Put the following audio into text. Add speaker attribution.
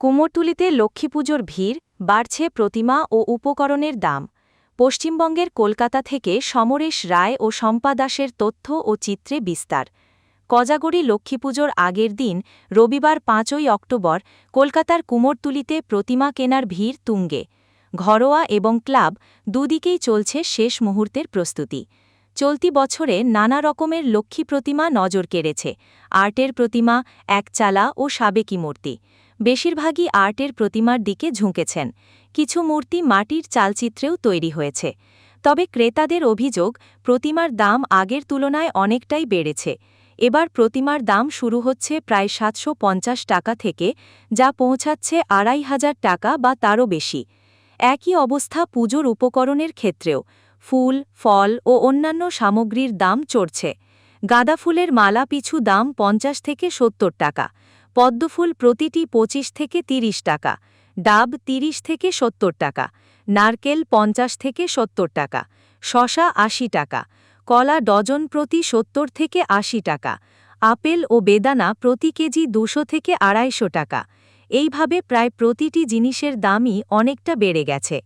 Speaker 1: কুমোরটুলিতে লক্ষ্মীপুজোর ভিড়, বাড়ছে প্রতিমা ও উপকরণের দাম। পশ্চিমবঙ্গের কলকাতা থেকে সমরেশ রায় ও শম্পা দাসের তথ্য ও চিত্রে বিস্তার। কজাগরি লক্ষ্মীপুজোর আগের দিন, রবিবার পাঁচই অক্টোবর, কলকাতার কুমোরতুলিতে প্রতিমা কেনার ভিড় তুঙ্গে। ঘরোয়া এবং ক্লাব দুদিকেই চলছে শেষ মুহূর্তের প্রস্তুতি। চলতি বছরে নানা রকমের লক্ষ্মী প্রতিমা নজর কেড়েছে। আর্টের প্রতিমা, একচালা ও সাবেকি মূর্তি। বেশিরভাগই আর্টের প্রতিমার দিকে ঝুঁকেছেন। কিছু মূর্তি মাটির চালচিত্রেও তৈরি হয়েছে। তবে ক্রেতাদের অভিযোগ, প্রতিমার দাম আগের তুলনায় অনেকটাই বেড়েছে। এবার প্রতিমার দাম শুরু হচ্ছে প্রায় সাতশো পঞ্চাশ টাকা থেকে, যা পৌঁছাচ্ছে আড়াই হাজার টাকা বা তারও বেশি। একই অবস্থা পুজোর উপকরণের ক্ষেত্রেও। ফুল, ফল ও অন্যান্য সামগ্রীর দাম চড়ছে। গাঁদা ফুলের মালা পিছু দাম পঞ্চাশ থেকে সত্তর টাকা। পদ্মফুল প্রতিটি পঁচিশ থেকে ৩০ টাকা, ডাব ৩০ থেকে সত্তর টাকা, নারকেল পঞ্চাশ থেকে সত্তর টাকা শশা আশি টাকা, কলা ডজন প্রতি সত্তর থেকে আশি টাকা, আপেল ও বেদানা প্রতি কেজি দুশো থেকে আড়াইশো টাকা। এইভাবে প্রায় প্রতিটি জিনিসের দামই অনেকটা বেড়ে গেছে।